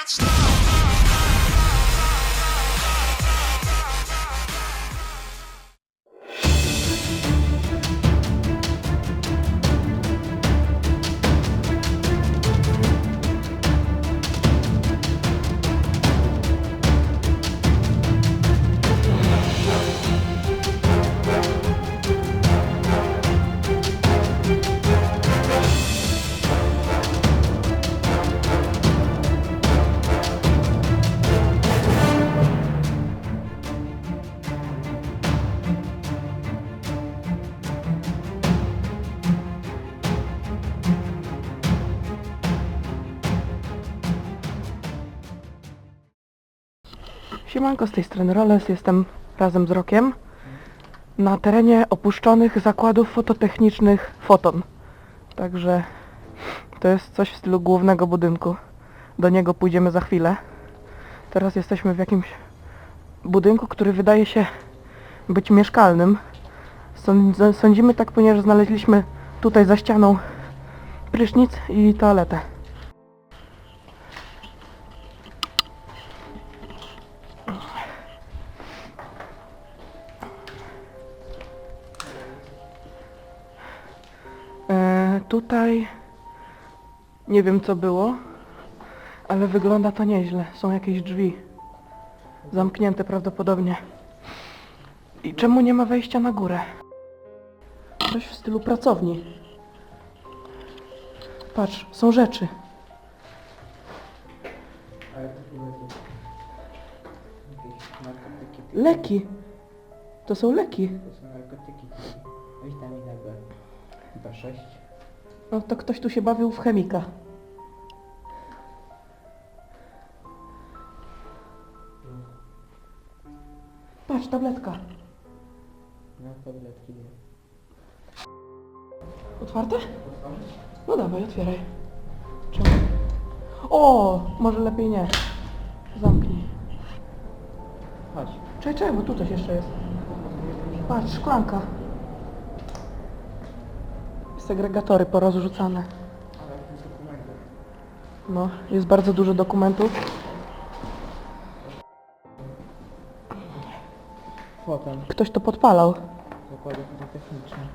match now. Siemanko, z tej strony Roles, jestem razem z Rokiem na terenie opuszczonych zakładów fototechnicznych Foton. Także to jest coś w stylu głównego budynku. Do niego pójdziemy za chwilę. Teraz jesteśmy w jakimś budynku, który wydaje się być mieszkalnym. Sąd- Sądzimy tak, ponieważ znaleźliśmy tutaj za ścianą prysznic i toaletę. Tutaj nie wiem co było, ale wygląda to nieźle. Są jakieś drzwi zamknięte prawdopodobnie. I czemu nie ma wejścia na górę? Coś w stylu pracowni. Patrz, są rzeczy. Leki. To są leki. To są narkotyki. Witamina B. B6. No to ktoś tu się bawił w chemika. Patrz, tabletka. No tabletki nie. Otwarte? No dawaj, otwieraj. Czemu? O, może lepiej nie. Zamknij. Chodź. Czekaj, czekaj, bo tu coś jeszcze jest. Patrz, szklanka. Segregatory porozrzucane. No, jest bardzo dużo dokumentów. Ktoś to podpalał. Zakłady fototechniczne.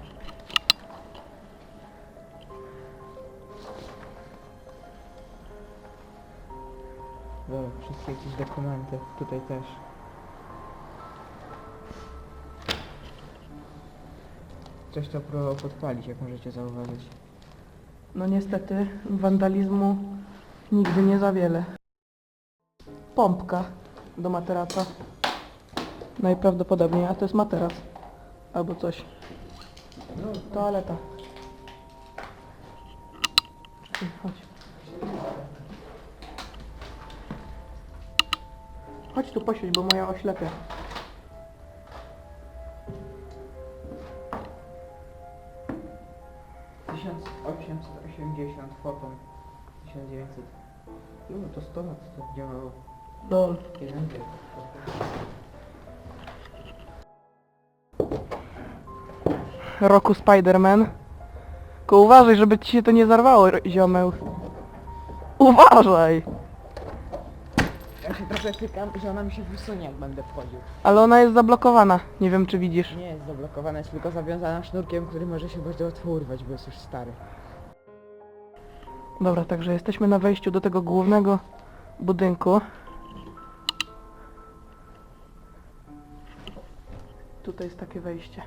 Dobra, wszystkie jakieś dokumenty. Tutaj też. Coś to próbował podpalić, jak możecie zauważyć. No niestety, wandalizmu nigdy nie za wiele. Pompka do materaca. Najprawdopodobniej, a to jest materac. Albo coś. Toaleta. Chodź. Chodź tu posiedź, bo moja oślepia. To 100 lat działało. Lol. Wiek. Roku Spider-Man. Tylko uważaj, żeby ci się to nie zarwało, ziomeł. Uważaj! Ja się trochę tykam, że ona mi się wysunie, jak będę wchodził. Ale ona jest zablokowana. Nie wiem, czy widzisz. Nie jest zablokowana, jest tylko zawiązana sznurkiem, który może się bardzo łatwo urwać, bo jest już stary. Dobra, także jesteśmy na wejściu do tego głównego budynku. Tutaj jest takie wejście.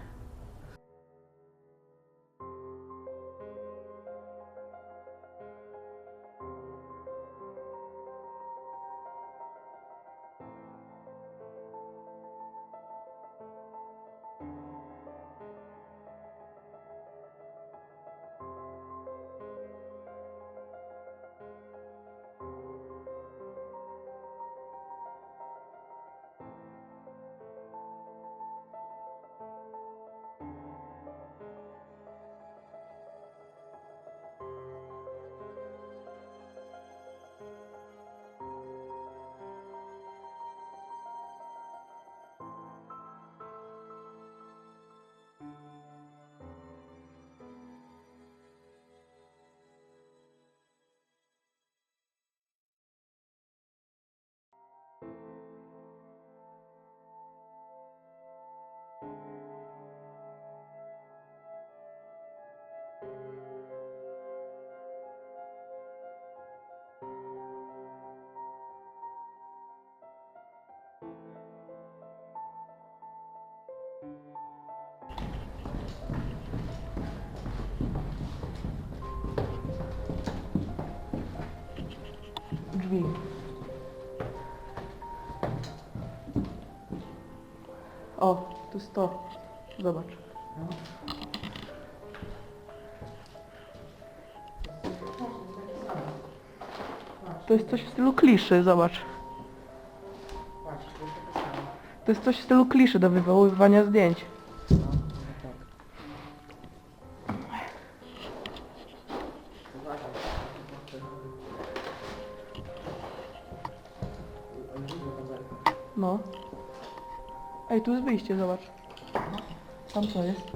Drzwi. O, tu jest to. Zobacz. To jest coś w stylu kliszy, zobacz. To jest coś w stylu kliszy do wywoływania zdjęć. Tu jest wyjście, zobacz. Tam co jest?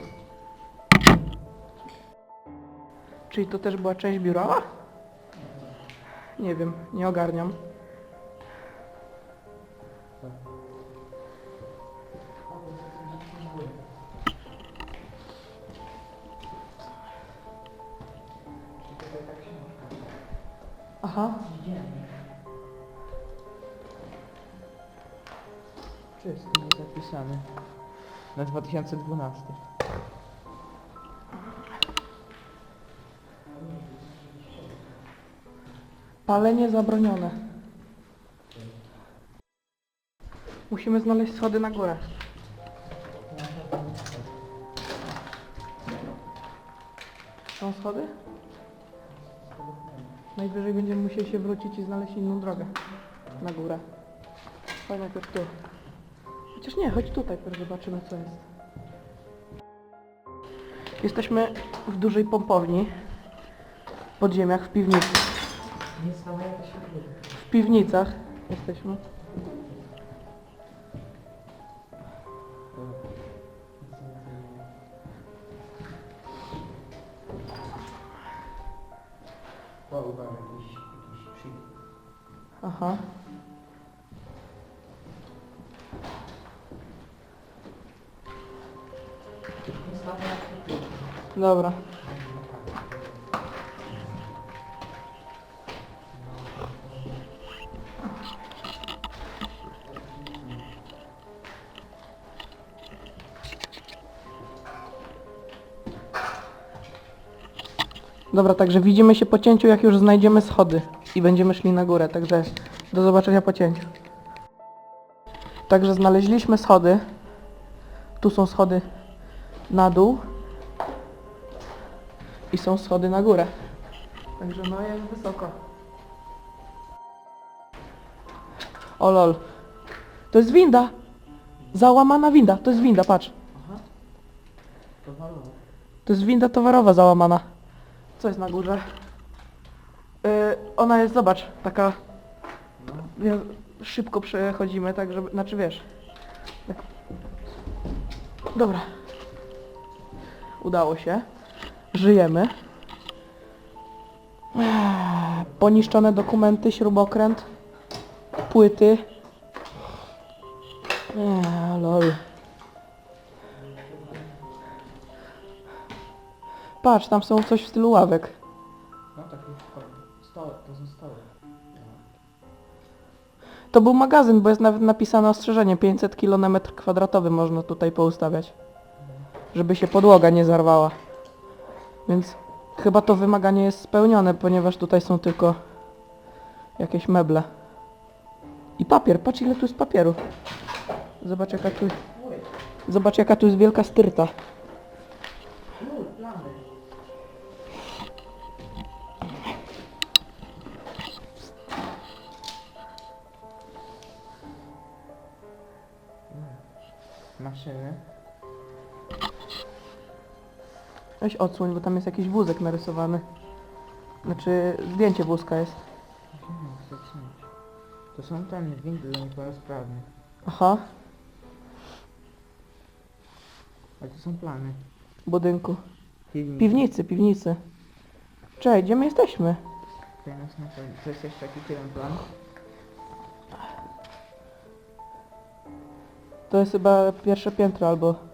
Czyli to też była część biura? Nie wiem, nie ogarniam. Aha. Czy jest tu zapisany? Na 2012. Palenie zabronione. Musimy znaleźć schody na górę. Są schody? Najwyżej będziemy musieli się wrócić i znaleźć inną drogę. Na górę. Chodź najpierw tu. Chociaż nie, chodź tutaj, pierwszy zobaczymy co jest. Jesteśmy w dużej pompowni. W podziemiach, w piwnicy. W piwnicach jesteśmy. Dobra. Dobra, także widzimy się po cięciu, jak już znajdziemy schody i będziemy szli na górę, także do zobaczenia po cięciu. Także znaleźliśmy schody. Tu są schody na dół i są schody na górę. Także no jest wysoko. O lol. To jest winda. Załamana winda. To jest winda, patrz. Aha. To jest winda towarowa załamana. Co jest na górze? Yy, ona jest, zobacz, taka... No. wie- Szybko przechodzimy, tak żeby... Znaczy wiesz... Tak. Dobra. Udało się. Żyjemy. Poniszczone dokumenty, śrubokręt, płyty. Eee, lol. Patrz, tam są coś w stylu ławek. No tak już Stoły, to są stoły. To był magazyn, bo jest nawet napisane ostrzeżenie 500 kg na metr kwadratowy można tutaj poustawiać. Żeby się podłoga nie zarwała. Więc chyba to wymaganie jest spełnione, ponieważ tutaj są tylko jakieś meble. I papier, patrz ile tu jest papieru. Zobacz jaka tu, zobacz jaka tu jest wielka styrta. Maszyny. Weź odsłoń, bo tam jest jakiś wózek narysowany. Znaczy zdjęcie wózka jest. To są ten windy dla niepełnosprawnych. Aha, Ale to są plany. budynku. Piwnicy. Piwnicy, piwnicy. Cześć, gdzie my jesteśmy? Tutaj nas na. To jest jeszcze jakiś jeden plan. To jest chyba pierwsze piętro albo...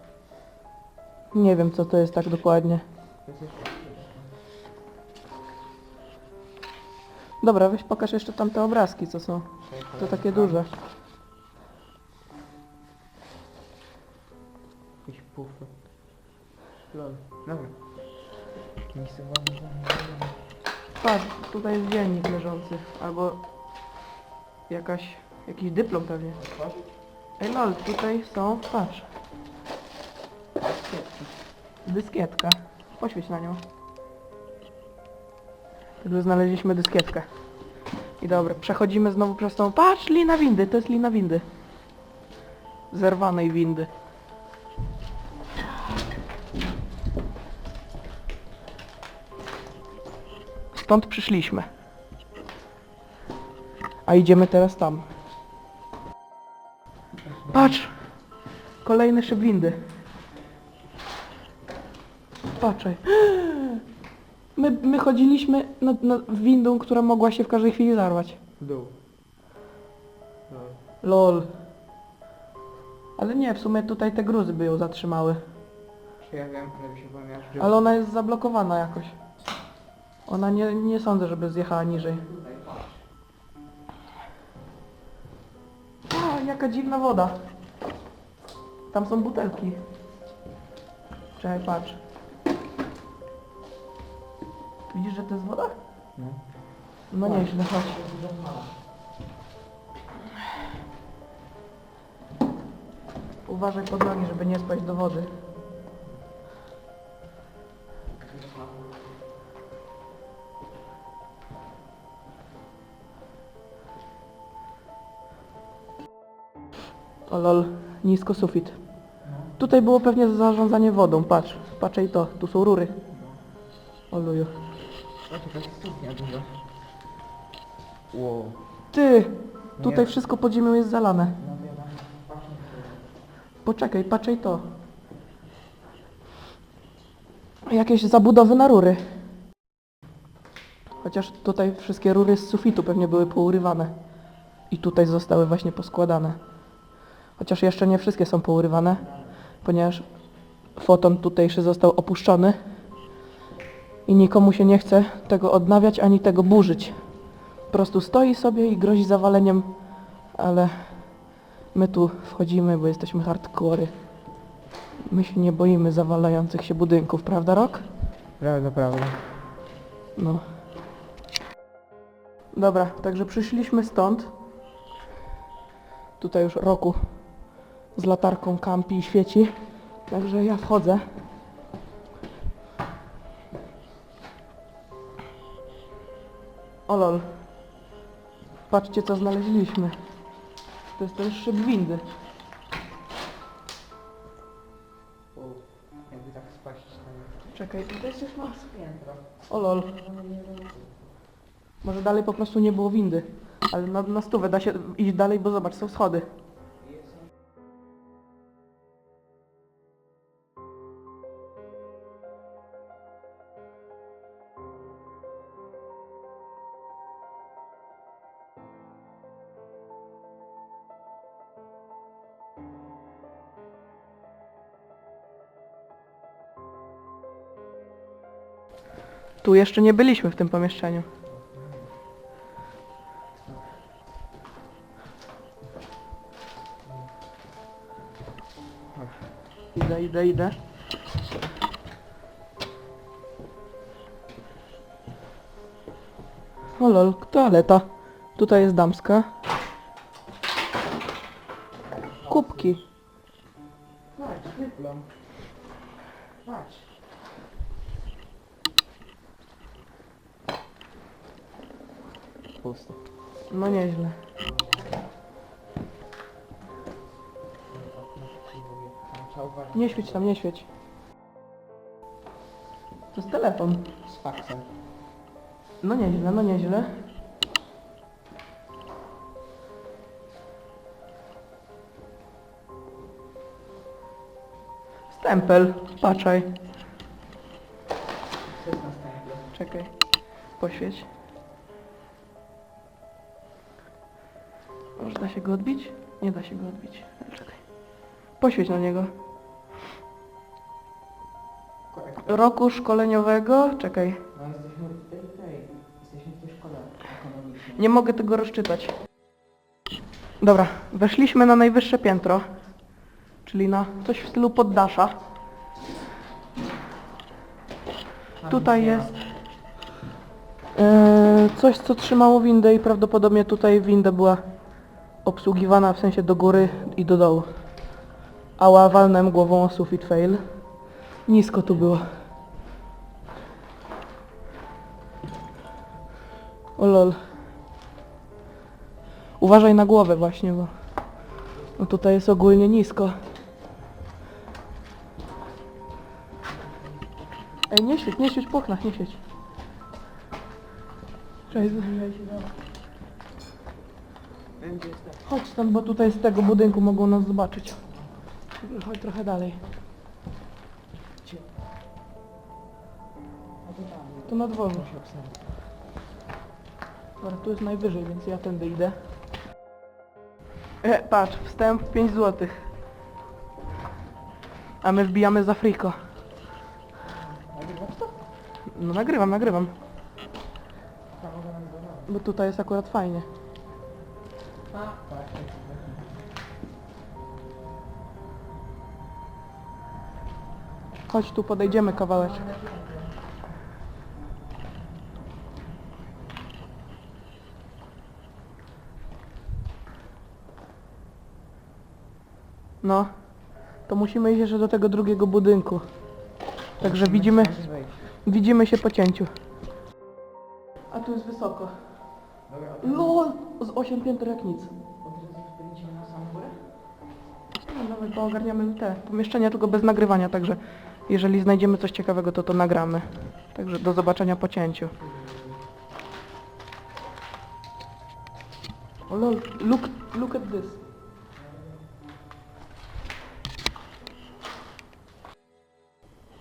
Nie wiem co to jest tak dokładnie. Dobra, weź pokaż jeszcze tam te obrazki, co są. To takie duże. Jakieś pufy. Lol. Dobra. Patrz, tutaj jest dziennik leżący, albo jakaś, jakiś dyplom pewnie. Ej lol, tutaj są, patrz, Dyskietki. dyskietka. Poświeć na nią. Także znaleźliśmy dyskietkę. I dobra, przechodzimy znowu przez tą... Patrz, lina windy, to jest lina windy. Zerwanej windy. Stąd przyszliśmy. A idziemy teraz tam. Patrz! Kolejny szyb windy. Patrzaj. My, my chodziliśmy nad, nad windą, która mogła się w każdej chwili zarwać. W dół. No. Lol. Ale nie, w sumie tutaj te gruzy by ją zatrzymały. Czy ja wiem, ale się pomiażdżył. Ale ona jest zablokowana jakoś. Ona nie, nie sądzę, żeby zjechała niżej. Tutaj patrz. A, jaka dziwna woda. Tam są butelki. Czekaj, patrz. Widzisz, że to jest woda? No. No nieźle, chodź. Uważaj pod nogi, żeby nie spaść do wody. O lol, nisko sufit. Tutaj było pewnie zarządzanie wodą, patrz. Patrz i to, tu są rury. O luju. O, to jest studnia duża. Wow. Ty! Tutaj Nie. wszystko pod ziemią jest zalane. Poczekaj, patrzaj to. Jakieś zabudowy na rury. Chociaż tutaj wszystkie rury z sufitu pewnie były pourywane. I tutaj zostały właśnie poskładane. Chociaż jeszcze nie wszystkie są pourywane, ponieważ foton tutejszy został opuszczony i nikomu się nie chce tego odnawiać ani tego burzyć. Po prostu stoi sobie i grozi zawaleniem, ale My tu wchodzimy, bo jesteśmy hardcore. My się nie boimy zawalających się budynków, prawda Rok? Prawda, prawda. No. Dobra, także przyszliśmy stąd. Tutaj już Roku z latarką kampi i świeci. Także ja wchodzę. O lol. Patrzcie co znaleźliśmy. To jest ten szyb windy. Wow. Jakby tak spaść tam. Czekaj, To jest już masz piętro. o lol. Może dalej po prostu nie było windy. Ale na, na stówę da się iść dalej, bo zobacz, są schody. Tu jeszcze nie byliśmy w tym pomieszczeniu. Idę, idę, idę. O lol, toaleta. Tutaj jest damska. Kubki. Patrz. Patrz. Pusto. No nieźle. Nie świeć tam, nie świeć. To jest telefon. Z faksem. No nieźle, no nieźle. Stempel, patrzaj. Czekaj. Poświeć. Może da się go odbić? Nie da się go odbić. Czekaj. Poświeć na niego. Roku szkoleniowego. Czekaj. No jesteśmy w tej, tej. Jesteśmy w tej szkole ekonomicznej. Nie mogę tego rozczytać. Dobra, weszliśmy na najwyższe piętro. Czyli na coś w stylu poddasza. Tam Tutaj nic nie ma. jest e, coś, co trzymało windę i prawdopodobnie tutaj winda była obsługiwana w sensie do góry i do dołu. Ała, walnąłem głową o sufit fail. Nisko tu było. O lol. Uważaj na głowę właśnie, bo no tutaj jest ogólnie nisko. Ej, nie świeć, nie świeć po oknach, nie świeć. Cześć. Chodź stąd, bo tutaj z tego budynku mogą nas zobaczyć. Chodź trochę dalej. To na dworzu. Dobra, tu jest najwyżej, więc ja tędy idę. E, patrz, wstęp 5 zł. A my wbijamy za friko. No nagrywam, nagrywam. Bo tutaj jest akurat fajnie. Chodź tu, podejdziemy kawałeczek. No, to musimy iść jeszcze do tego drugiego budynku. Także widzimy, widzimy się po cięciu. A tu jest wysoko. LOL! Z 8 pięter jak nic. No, nawet poogarniamy te pomieszczenia, tylko bez nagrywania, także jeżeli znajdziemy coś ciekawego, to to nagramy. Także do zobaczenia po cięciu. O lol, look, look at this.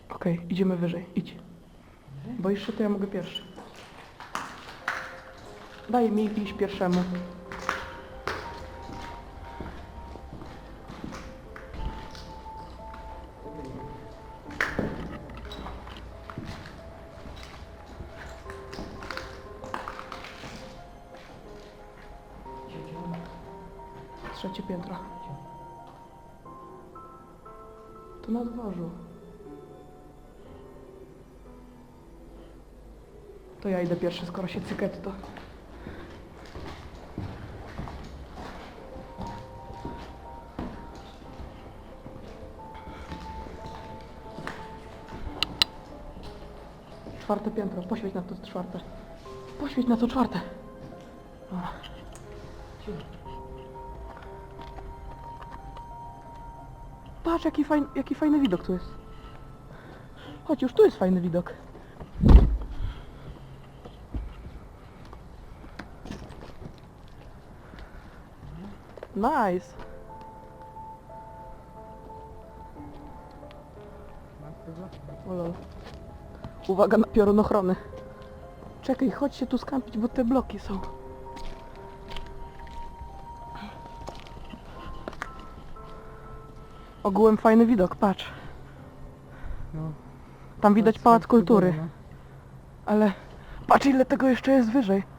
Okej, idziemy wyżej, idź. Boisz się, to ja mogę pierwszy. Daj mi iść pierwszemu. Pierwszy, skoro się cykety to. Czwarte piętro, poświeć na to czwarte. Poświeć na to czwarte. Patrz jaki, fajn, jaki fajny widok tu jest. Chodź, już tu jest fajny widok. Nice. O lol. Uwaga na piorunochrony. Czekaj, chodź się tu skampić, bo te bloki są. Ogółem fajny widok, patrz. No. Tam widać pałac kultury, no. ale patrz ile tego jeszcze jest wyżej.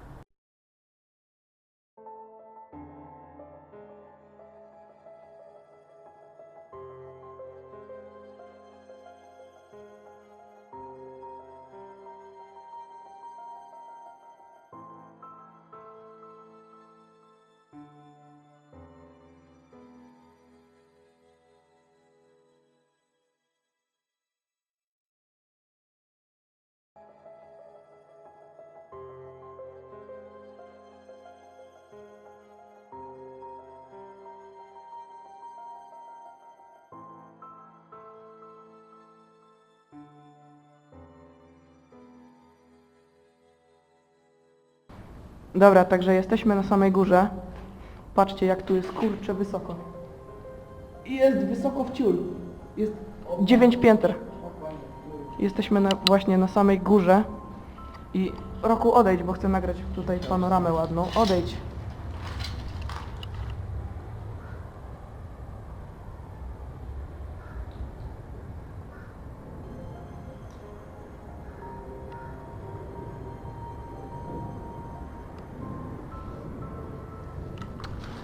Dobra, także jesteśmy na samej górze. Patrzcie jak tu jest kurczę wysoko. Jest wysoko w ciul. Jest 9 pięter. Jesteśmy na, właśnie na samej górze. I Roku odejdź, bo chcę nagrać tutaj panoramę ładną. Odejdź.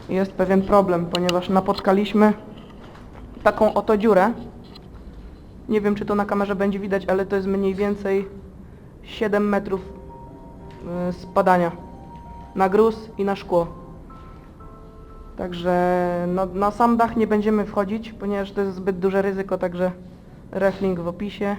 Jest pewien problem, ponieważ napotkaliśmy taką oto dziurę. Nie wiem, czy to na kamerze będzie widać, ale to jest mniej więcej 7 metrów y, spadania na gruz i na szkło. Także no, na sam dach nie będziemy wchodzić, ponieważ to jest zbyt duże ryzyko, także reflink w opisie.